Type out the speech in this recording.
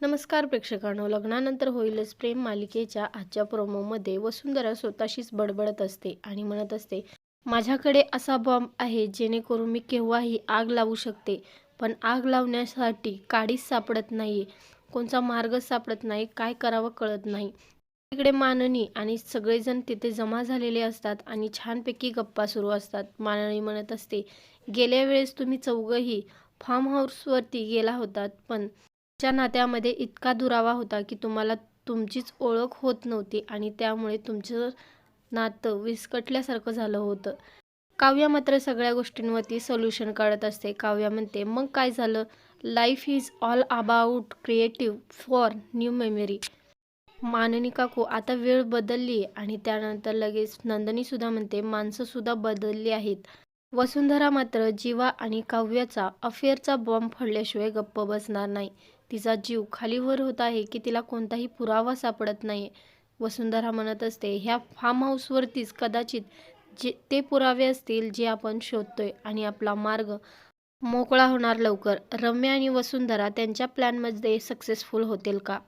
नमस्कार प्रेक्षकांनो लग्नानंतर होईलच प्रेम मालिकेच्या आजच्या प्रोमोमध्ये वसुंधरा स्वतःशीच बडबडत असते आणि म्हणत असते माझ्याकडे असा बॉम्ब आहे जेणेकरून मी केव्हाही आग लावू शकते पण आग लावण्यासाठी काडीच सापडत नाही कोणचा मार्ग सापडत नाही काय करावं कळत नाही. तिकडे माननी आणि सगळेजण तिथे जमा झालेले असतात आणि छानपैकी गप्पा सुरू असतात. माननी म्हणत असते गेल्या वेळेस तुम्ही चौघंही फार्म हाऊसवरती गेला होतात पण च्या नात्यामध्ये इतका दुरावा होता की तुम्हाला तुमचीच ओळख होत नव्हती आणि त्यामुळे तुमचं नातं विस्कटल्यासारखं झालं होतं. काव्या मात्र सगळ्या गोष्टींवरती सोल्युशन काढत असते. काव्या म्हणते मग काय झालं? Life is all about creative for new memory माननी काकू आता वेळ बदलली आणि त्यानंतर लगेच नंदनीसुद्धा म्हणते माणसंसुद्धा बदलली आहेत. वसुंधरा मात्र जीवा आणि काव्याचा अफेअरचा बॉम्ब फोडल्याशिवाय गप्प बसणार नाही. तिचा जीव खालीवर होत आहे की तिला कोणताही पुरावा सापडत नाही वसुंधरा म्हणत असते ह्या फार्म हाऊसवरतीच कदाचित जे ते पुरावे असतील जे आपण शोधतोय आणि आपला मार्ग मोकळा होणार लवकर. रम्या आणि वसुंधरा त्यांच्या प्लॅनमध्ये सक्सेसफुल होतील का?